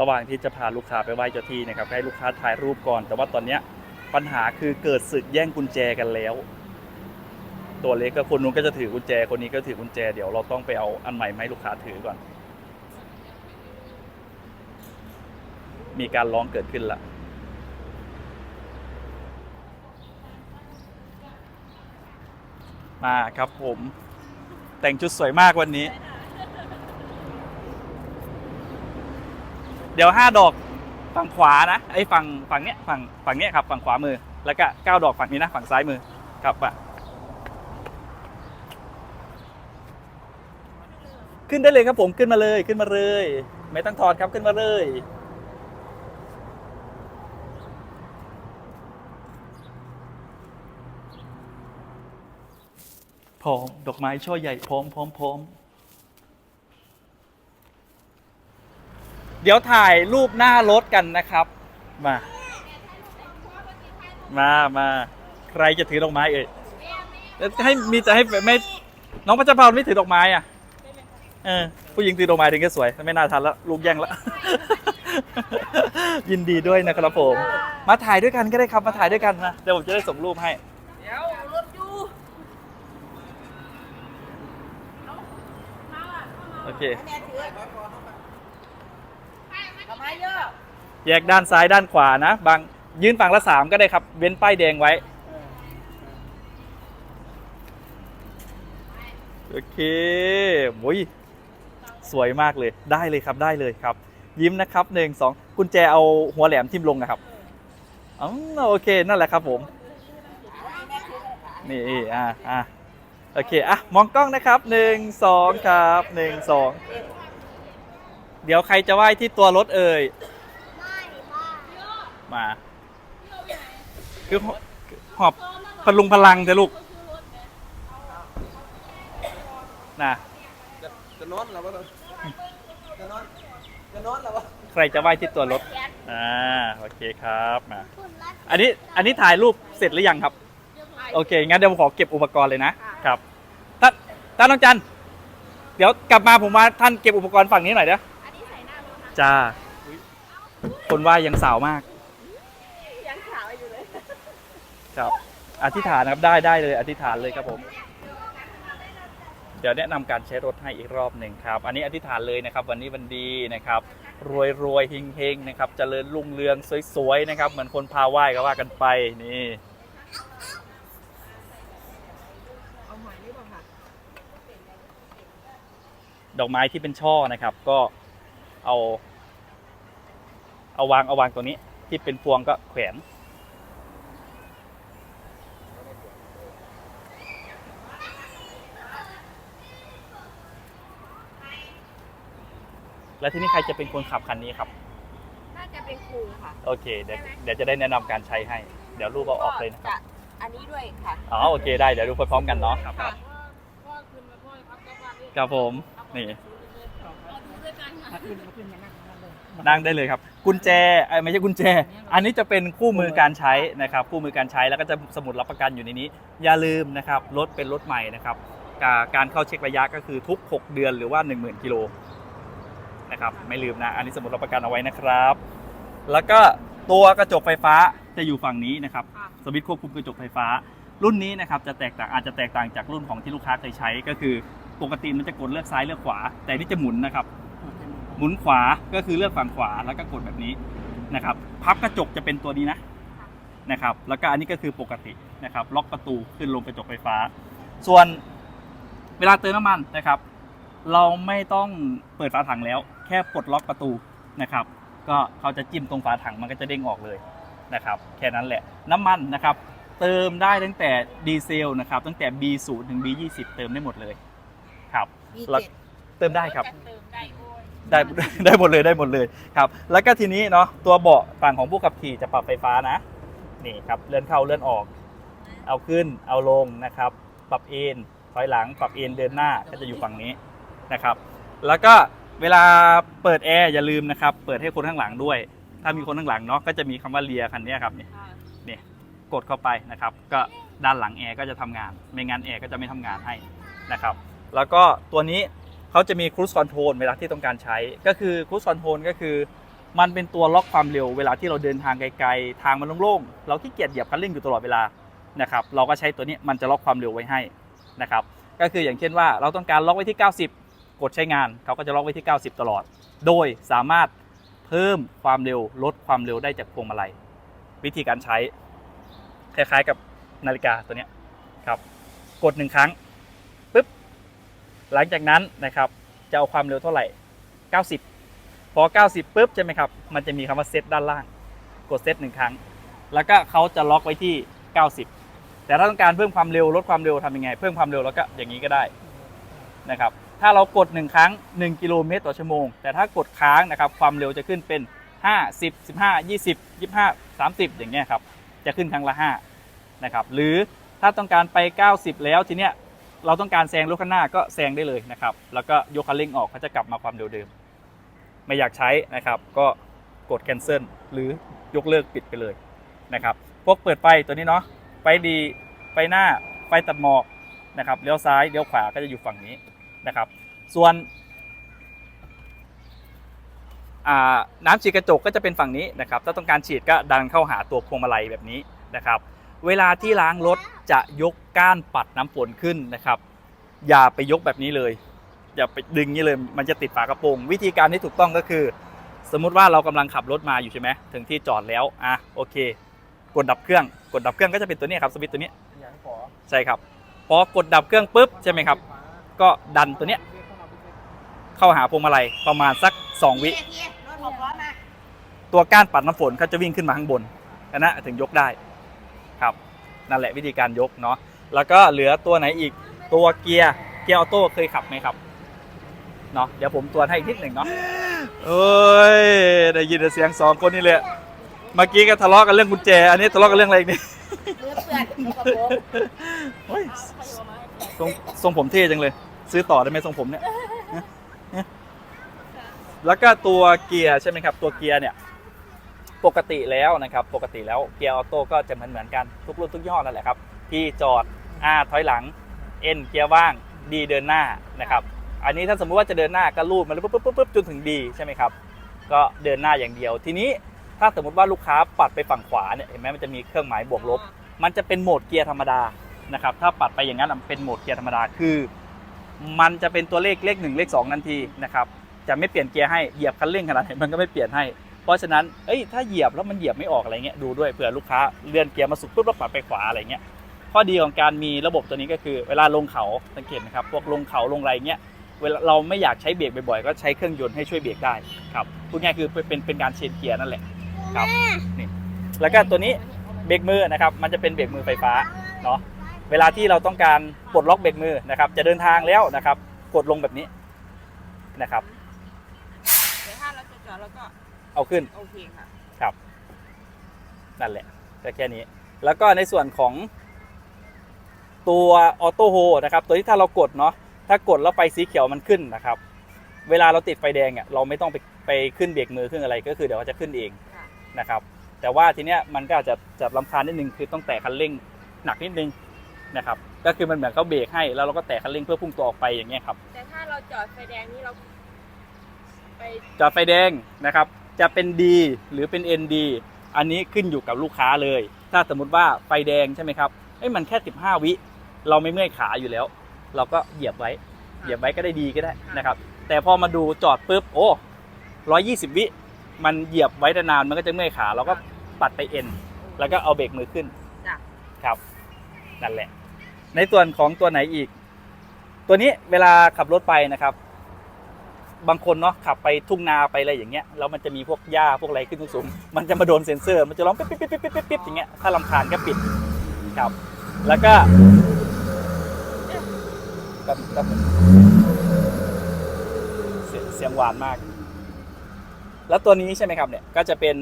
ระหว่างที่จะพาลูกค้าไปไหว้เจ้าที่นะครับให้ลูกค้าถ่ายรูปก่อน แต่ว่าตอนเนี้ยปัญหาคือเกิดศึกแย่งกุญแจกันแล้ว ตัวเล็กกับคนนู้นก็จะถือกุญแจคนนี้ก็ถือกุญแจเดี๋ยวเราต้องไปเอาอันใหม่มาให้ลูกค้าถือก่อน มีการร้องเกิดขึ้นละมาครับผม แต่งชุดสวยมากวันนี้ เดี๋ยวห้าดอกฝั่งขวานะไอ้ฝั่งฝั่งเนี้ยฝั่งฝั่งเนี้ยครับฝั่งขวามือ แล้วก็เก้าดอกฝั่งนี้นะฝั่งซ้ายมือครับอะขึ้นได้เลยครับผมขึ้นมาเลยขึ้นมาเลย ไม่ต้องถอดครับขึ้นมาเลยพร้อมดอกไม้ช่อใหญ่พร้อมพร้อมพร้อม เดี๋ยวถ่ายรูปหน้ารถกันนะครับ มา มามาใครจะถือดอกไม้เอ่ยแล้วให้มีจะให้ไม่น้องพระเจ้าพรไม่ถือดอกไม้อะเออผู้หญิงถือดอกไม้ถึงจะสวย ไม่น่าทันแล้วลูกแย่งแล้วยินดีด้วยนะครับผม มาถ่ายด้วยกันก็ได้ครับมาถ่ายด้วยกันนะเดี๋ยวผมจะได้ส่งรูปให้เดี๋ยวรถอยู่โอเค แม่ถือทำไมเยอะ แยกด้านซ้ายด้านขวานะ บางยืนฝั่งละสามก็ได้ครับ เว้นป้ายแดงไว้ โอเคโอ้ยสวยมากเลยได้เลยครับได้เลยครับ ยิ้มนะครับหนึ่งสองกุญแจเอาหัวแหลมทิ่มลงนะครับอ๋อโอเคนั่นแหละครับผม นี่อ่าอ่าโอเคอะมองกล้องนะครับหนึ่งสองครับหนึ่งสองเดี๋ยวใครจะไหว้ที่ตัวรถเอ่ย มา คือหอบหอบพลุงพลังเถอะลูกนะจะจะนอนหรอวะจะนอนจะนอนหรอวะใครจะไหว้ที่ตัวรถอ่าโอเคครับมาอันนี้อันนี้ถ่ายรูปเสร็จหรือยังครับ โอเค งั้นเดี๋ยวผมขอเก็บอุปกรณ์เลยนะครับท่านท่านน้องจันเดี๋ยวกลับมาผมมาท่านเก็บอุปกรณ์ฝั่งนี้หน่อยเด้อจ้า คนไหว่ายังสาวมาก ยังขาวอยู่เลย ครับ อธิษฐานครับได้ได้เลยอธิษฐานเลยครับผม เดี๋ยวแนะนำการใช้รถให้อีกรอบหนึ่งครับ อันนี้อธิษฐานเลยนะครับ วันนี้วันดีนะครับ รวยรวยเฮงเฮงนะครับเจริญรุ่งเรืองสวยๆนะครับ เหมือนคนพาไหว้ก็ว่ากันไปนี่ เอาหอยนี่ป่ะค่ะดอกไม้ที่เป็นช่อนะครับ ก็เอา เอาวางเอาวางตัวนี้ ที่เป็นพวงก็แขวน แล้วที่นี่ใครจะเป็นคนขับคันนี้ครับ น่าจะเป็นครูค่ะโอเคเดี๋ยวเดี๋ยวจะได้แนะนำการใช้ให้ เดี๋ยวรูปเอาออกเลยนะครับจะอันนี้ด้วยค่ะ อ๋อโอเคได้เดี๋ยวดูพร้อมๆกันเนาะครับค่ะครับผมนี่นั่งได้เลยครับ กุญแจเอ้ยไม่ใช่กุญแจ อันนี้จะเป็นคู่มือการใช้นะครับ คู่มือการใช้แล้วก็จะสมุดรับประกันอยู่ในนี้ อย่าลืมนะครับรถเป็นรถใหม่นะครับ กาการเข้าเช็คระยะก็คือทุก 6 เดือนหรือว่า 10,000กิโล นะครับไม่ลืมนะ อันนี้สมุดรับประกันเอาไว้นะครับ แล้วก็ตัวกระจกไฟฟ้าจะอยู่ฝั่งนี้นะครับค่ะสวิตช์ควบคุมกระจกไฟฟ้า รุ่นนี้นะครับจะแตกต่างอาจจะแตกต่างจากรุ่นของที่ลูกค้าเคยใช้ก็คือปกติมันจะกดเลือกซ้ายเลือกขวา แต่นี่จะหมุนนะครับ หมุนขวาก็คือเลือกฝั่งขวาแล้วก็กดแบบนี้นะครับพับกระจกจะเป็นตัวนี้นะนะครับแล้วก็อันนี้ก็คือปกตินะครับล็อกประตูขึ้นลงกระจกไฟฟ้า ส่วนเวลาเติมน้ำมันนะครับ เราไม่ต้องเปิดฝาถังแล้ว แค่ปลดล็อกประตูนะครับ ก็เขาจะจิ้มตรงฝาถังมันก็จะเด้งออกเลยนะครับ แค่นั้นแหละ น้ำมันนะครับ เติมได้ตั้งแต่ดีเซลนะครับ ตั้งแต่ B0 ถึง B20 เติมได้หมดเลยครับแล้วเติมได้ครับเติมได้โอ้ยได้ได้หมดเลยได้หมดเลยครับ แล้วก็ทีนี้เนาะตัวเบาะฝั่งของผู้ขับขี่จะปรับไฟฟ้านะนี่ครับเลื่อนเข้าเลื่อนออก เอาขึ้นเอาลงนะครับ ปรับเอนถอยหลังปรับเอนเดินหน้าก็จะอยู่ฝั่งนี้ นะครับ แล้วก็เวลาเปิดแอร์อย่าลืมนะครับ เปิดให้คนข้างหลังด้วย ถ้ามีคนข้างหลังเนาะก็จะมีคำว่าเลียคันนี้ครับนี่ค่ะนี่กดเข้าไปนะครับ ก็ด้านหลังแอร์ก็จะทำงาน ไม่งั้นแอร์ก็จะไม่ทำงานให้นะครับ แล้วก็ตัวนี้เขาจะมี cruise control เวลาที่ต้องการใช้ ก็คือ cruise control ก็คือ มันเป็นตัวล็อกความเร็วเวลาที่เราเดินทางไกลๆ ทางมันโล่งๆ เราขี้เกียจเหยียบคันเร่งอยู่ตลอดเวลานะครับ เราก็ใช้ตัวนี้มันจะล็อกความเร็วไว้ให้นะครับ ก็คืออย่างเช่นว่าเราต้องการล็อกไว้ที่ 90ก ดใช้งานเขาก็จะล็อกไว้ที่ 90 ตลอด โดยสามารถเพิ่มความเร็วลดความเร็วได้จากพวงมาลัย วิธีการใช้ คล้ายๆกับนาฬิกาตัวนี้ครับ กดหนึ่งครั้งปุ๊บหลังจากนั้นนะครับจะเอาความเร็วเท่าไหร่ 90 พอ 90ปุ๊บใช่ไหมครับ มันจะมีคำว่าเซตด้านล่าง กดเซตหนึ่งครั้ง แล้วก็เขาจะล็อกไว้ที่ 90 แต่ถ้าต้องการเพิ่มความเร็วลดความเร็วทำยังไง เพิ่มความเร็วแล้วก็อย่างนี้ก็ได้นะครับ ถ้าเรากด 1 ครั้ง 1 กิโลเมตรต่อชั่วโมง แต่ถ้ากดค้างนะครับความเร็วจะขึ้นเป็น 5 10 15 20 25 30 อย่างเงี้ยครับจะขึ้นครั้งละ5นะครับหรือถ้าต้องการไป 90 แล้วทีเนี้ยเราต้องการแซงรถข้างหน้าก็แซงได้เลยนะครับแล้วก็ยกคันเร่งออกเขาจะกลับมาความเร็วเดิม ไม่อยากใช้นะครับก็กด cancel หรือยกเลิกปิดไปเลยนะครับพวกเปิดไฟตัวนี้เนาะไฟดีไฟหน้าไฟตัดหมอกนะครับเลี้ยวซ้ายเลี้ยวขวาก็จะอยู่ฝั่งนี้ นะครับ ส่วนอ่าน้ำฉีดกระจกก็จะเป็นฝั่งนี้นะครับ ถ้าต้องการฉีดก็ดันเข้าหาตัวพวงมาลัยแบบนี้นะครับ เวลาที่ล้างรถจะยกก้านปัดน้ำฝนขึ้นนะครับ อย่าไปยกแบบนี้เลย อย่าไปดึงนี้เลย มันจะติดฝากระโปรง วิธีการที่ถูกต้องก็คือ สมมุติว่าเรากำลังขับรถมาอยู่ใช่ไหมถึงที่จอดแล้วอะโอเค กดดับเครื่อง กดดับเครื่องก็จะเป็นตัวนี้ครับสวิตช์ตัวนี้อย่างขอใช่ครับ พอกดดับเครื่องปุ๊บใช่ไหมครับ ก็ดันตัวเนี้ยเข้าหาพวงมาลัยประมาณสัก 2 วิรถหกล้อมาตัวก้านปัดน้ำฝนเขาจะวิ่งขึ้นมาข้างบนอันนะถึงยกได้ครับนั่นแหละวิธีการยกเนาะแล้วก็เหลือตัวไหนอีกตัวเกียร์เกียร์ออโต้เคยขับไหมครับเนาะเดี๋ยวผมตรวจให้อีกนิดหนึ่งเนาะเอ้ยได้ยินแต่เสียงสองคนนี่เลยเมื่อกี้ก็ทะเลาะกันเรื่องกุญแจ อันนี้ทะเลาะกันเรื่องอะไรอีกนี่เลือเปื้อน ทรงทรงผมเท่จังเลย ซื้อต่อได้ไหมทรงผมเนี่ยแล้วก็ตัวเกียร์ใช่ไหมครับ ตัวเกียร์เนี่ยปกติแล้วนะครับ ปกติแล้วเกียร์ออโต้ก็จะเหมือนเหมือนๆกันทุกรุ่นทุกยี่ห้อนั่นแหละครับ ที่จอด R ถอยหลัง N เกียร์ว่าง D เดินหน้านะครับ อันนี้ถ้าสมมติว่าจะเดินหน้าก็ลูบมันปุ๊บปุ๊บปุ๊บปุ๊บจนถึง D ใช่ไหมครับ ก็เดินหน้าอย่างเดียว ทีนี้ถ้าสมมติว่าลูกค้าปัดไปฝั่งขวาเนี่ยเห็นไหมมันจะมีเครื่องหมายบวกลบ มันจะเป็นโหมดเกียร์ธรรมดา นะครับถ้าปัดไปอย่างนั้นอะมันเป็นโหมดเกียร์ธรรมดาคือ มันจะเป็นตัวเลขเลขหนึ่งเลขสองทันทีนะครับจะไม่เปลี่ยนเกียร์ให้เหยียบคันเร่งขนาดไหนมันก็ไม่เปลี่ยนให้ เพราะฉะนั้นเอ้ยถ้าเหยียบแล้วมันเหยียบไม่ออกอะไรเงี้ยดูด้วยเผื่อลูกค้าเลื่อนเกียร์มาสุดปุ๊บแล้วปัดไปขวาอะไรเงี้ยข้อดีของการมีระบบตัวนี้ก็คือ เวลาลงเขาสังเกตนะครับพวกลงเขาลงไรเงี้ยเวลาเราไม่อยากใช้เบรกบ่อยๆก็ใช้เครื่องยนต์ให้ช่วยเบรกได้ครับพูดง่ายคือเป็นเป็นการเชนเกียร์นั่นแหละครับนี่แล้วก็ตัวนี้เบรกมือนะครับมันจะเป็นเบรกมือไฟฟ้าเนาะ เวลาที่เราต้องการปลดล็อกเบรกมือนะครับ จะเดินทางแล้วนะครับ กดลงแบบนี้นะครับเดี๋ยวถ้าเราจะจอดเราก็เอาขึ้นโอเคค่ะครับ นั่นแหละก็แค่นี้ แล้วก็ในส่วนของตัวออโต้โฮนะครับ ตัวที่ถ้าเรากดเนาะถ้ากดแล้วไฟสีเขียวมันขึ้นนะครับ เวลาเราติดไฟแดงอะเราไม่ต้องไปไปขึ้นเบรกมือขึ้นอะไรก็คือเดี๋ยวเขาจะขึ้นเองค่ะนะครับ แต่ว่าทีเนี้ยมันก็อาจจะจะลำคาญนิดนึงคือต้องแตะคันเร่งหนักนิดนึง นะครับก็คือมันเหมือนเขาเบรกให้แล้วเราก็แตะคันเร่งเพื่อพุ่งตัวออกไปอย่างเงี้ยครับแต่ถ้าเราจอดไฟแดงนี่เราไปจอดไฟแดงนะครับ จะเป็น D หรือเป็น ND อันนี้ขึ้นอยู่กับลูกค้าเลย ถ้าสมมติว่าไฟแดงใช่ไหมครับเอ้ยมันแค่ 15 วิ เราไม่เมื่อยขาอยู่แล้ว เราก็เหยียบไว้ เหยียบไว้ก็ได้ดีก็ได้นะครับ แต่พอมาดูจอดปุ๊บโอ้120วิมันเหยียบไว้นานๆมันก็จะเมื่อยขา เราก็ปัดไป N แล้วก็เอาเบรกมือขึ้นจ้ะครับ นั่นแหละ ในส่วนของตัวไหนอีก ตัวนี้เวลาขับรถไปนะครับ บางคนเนาะขับไปทุ่งนาไปอะไรอย่างเงี้ยแล้วมันจะมีพวกหญ้าพวกอะไรขึ้นสูงมันจะมาโดนเซ็นเซอร์ มันจะร้องปิ๊บปิ๊บปิ๊บปิ๊บปิ๊บปิ๊บอย่างเงี้ยถ้าลำคาญก็ปิดครับ แล้วก็ก็ก็เสียงเสียงหวานมาก แล้วตัวนี้ใช่ไหมครับเนี่ยก็จะเป็น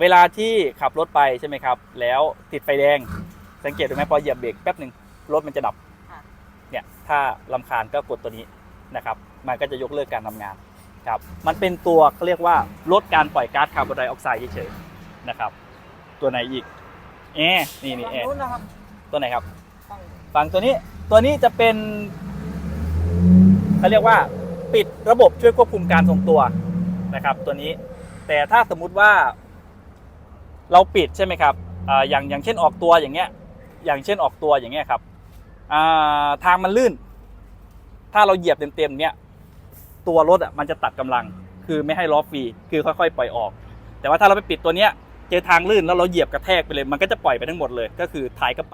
เวลาที่ขับรถไปใช่ไหมครับ แล้วติดไฟแดง สังเกตดูไหมพอเหยียบเบรกแป๊บหนึ่งรถมันจะดับค่ะเนี่ยถ้าลำคาญก็กดตัวนี้นะครับ มันก็จะยกเลิกการทำงานครับมันเป็นตัวเขาเรียกว่าลดการปล่อยก๊าซคาร์บอนไดออกไซด์เฉยๆนะครับ ตัวไหนอีกแอร์นี่นี่แอร์นู้นนะครับตัวไหนครับฝั่งฝั่งตัวนี้ตัวนี้จะเป็นเขาเรียกว่าปิดระบบช่วยควบคุมการทรงตัวนะครับ ตัวนี้แต่ถ้าสมมุติว่าเราปิดใช่ไหมครับอ่าอย่างอย่างเช่นออกตัวอย่างเงี้ย อย่างเช่นออกตัวอย่างเงี้ยครับทางมันลื่น ถ้าเราเหยียบเต็มๆเนี้ยตัวรถอะมันจะตัดกำลัง คือไม่ให้ล้อฟรีคือค่อยๆ ปล่อยออก แต่ว่าถ้าเราไปปิดตัวเนี้ยเจอทางลื่นแล้วเราเหยียบกระแทกไปเลย มันก็จะปล่อยไปทั้งหมดเลย ก็คือท้ายกระบะ